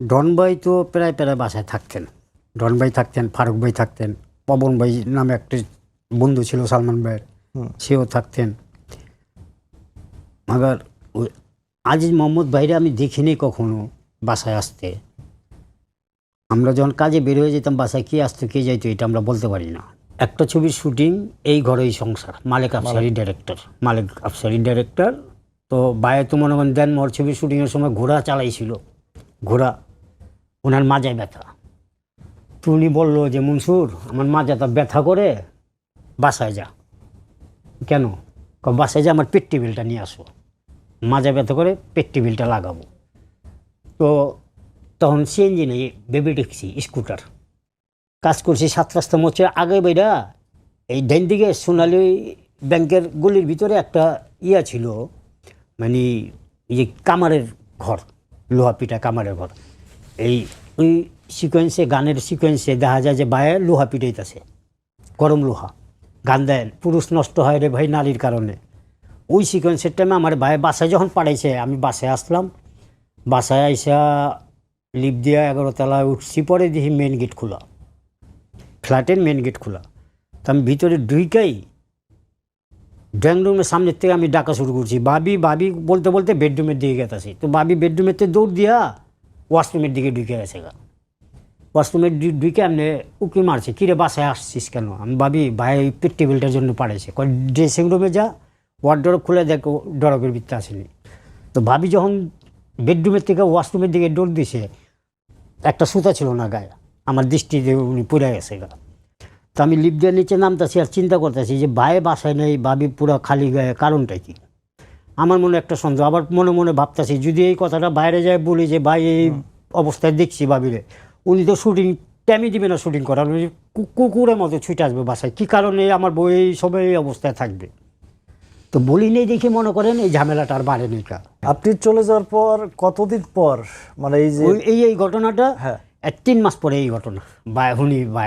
ডন ভাই তো প্রায় প্রায় বাসায় থাকতেন। ডন ভাই থাকতেন ফারুক ভাই থাকতেন পবন ভাই নামে একটি বন্ধু ছিল সালমান ভাইয়ের সেও থাকতেন। মাগার আজিজ মোহাম্মদ ভাইরে আমি দেখিনি কখনো বাসায় আসতে। আমরা যখন কাজে বের হয়ে যেতাম বাসায় কে আসতো কে যাইতো এটা আমরা বলতে পারি না। একটা ছবির শুটিং এই ঘরেই সংসার। মালিক আফসারি ডাইরেক্টর মালিক আফসারি ডাইরেক্টর তো বায়ে তো মনে করেন দেন মোর ছবির শুটিংয়ের সময় ঘোড়া চালাইছিল। ঘোড়া ওনার মাজায় ব্যথা। তো উনি বলল যে, মনসুর, আমার মাজাটা ব্যথা করে বাসায় যা। কেন? বাসায় যা আমার পেট টেবিলটা নিয়ে আসো। মাজা ব্যথা করে পেট টেবিলটা লাগাবো। তো তখন সিএনজি নেই, বেবি ট্যাক্সি স্কুটার। কাজ করছি সাত রাস্তা মোচে আগে বেরা এই ডাইন দিকে সোনালি ব্যাংকের গলির ভিতরে একটা ইয়া ছিল মানে এই যে কামারের ঘর, লোহা পিঠা কামারের ঘর। এই ওই সিকোয়েন্সে গানের সিকোয়েন্সে দেখা যায় যে বায়ে লোহা পিটাইতেছে, গরম লোহা। গান দেন পুরুষ নষ্ট হয় রে ভাই নারীর কারণে। ওই সিকোয়েন্সের টাইমে আমার বায়ে বাসায় যখন পাড়াইছে আমি বাসায় আসলাম। বাসায় আইসা লিপ দিয়া এগারো তলায় উঠছি, পরে দেখি মেন গেট খোলা। ফ্ল্যাটের মেন গেট খোলা। তো আমি ভিতরে ঢুইকাই ড্রয়িং রুমের সামনের থেকে আমি ডাকা শুরু করছি। বাবি বাবি বলতে বলতে বেডরুমের দিকে গেতাছি। তো বাবি বেডরুমের থেকে দৌড় দিয়া ওয়াশরুমের দিকে ঢুকে গেছে গা। ওয়াশরুমের ঢুকে আপনি উকি মারছে, কিরে বাসায় আসছিস কেন? আমি ভাবি, ভাই পেট টেবিলটার জন্য পাঠাইছে কয়, ড্রেসিং রুমে যা, ওয়ার্ডরোব খুলে দেখো ডরবের ভিত্তি আসেনি। তো ভাবি যখন বেডরুমের থেকে ওয়াশরুমের দিকে ডোর দিছে, একটা সুতা ছিল না গায়ে, আমার দৃষ্টিতে উনি পুড়ে গেছে গা। তো আমি লিপ দিয়ে নিচে নামতেছি আর চিন্তা করতেছি যে, ভাই, বাসায় নেই, ভাবি পুরো খালি গায়ে, কারণটা কি? আমার মনে একটা সন্দেহ আবার মনে মনে ভাবতেছি যদি এই কথাটা বাইরে যায় বলি যে ভাই এই অবস্থায় দেখছি ভাবিরে উনি তো শুটিং টাইমই দিবে না শুটিং করার উনি কুকুরের মতো ছুটে আসবে বাসায় কী কারণে আমার বই এই সময় এই অবস্থায় থাকবে? তো বলি নেই দেখে মনে করেন এই ঝামেলাটা আর বাড়ে নেই কা আপনি চলে যাওয়ার পর কতদিন পর মানে এই যে এই এই ঘটনাটা হ্যাঁ। তিন মাস পরে এই ঘটনা বা হুনি বা